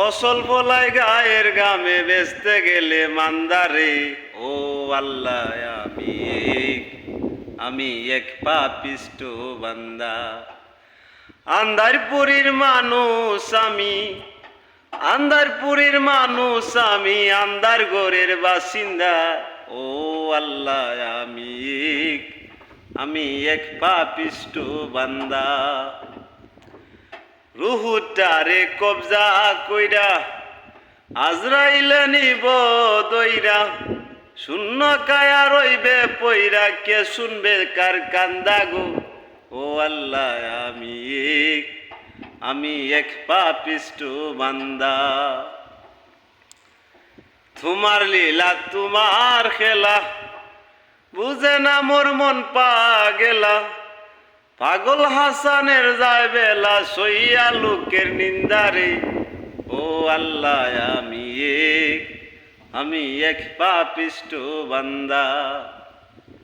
ফসল ফলাই গায়ের গামে বেচতে গেলে মান্দারে। ও আল্লাহ, আমি আমি এক পাপিষ্ট বান্দা। আন্দারপুরীর মানুষ আমি, আন্দারপুরীর মানুষ আমি, আন্দার গোরের বাসিন্দা। ও আল্লাহ, আমি আমি এক পাপিষ্ট বান্দা। রুহুটারে কবজা কইরা, আজরাইলে নিব দইরা। শূন্য কায়া রইবে পইরা, কে শুনবে কার কান্দা গো? ও আল্লাহ, আমি এক আমি এক পাপিষ্ট বান্দা। তোমার লীলা, তোমার খেলা, বুঝে না মোর মন পা গেলা। পাগল হাসানের যায় বেলা সইয়া লোকের নিন্দারে। ও আল্লাহ, আমি এক আমি এক পাপিষ্ট বান্দা।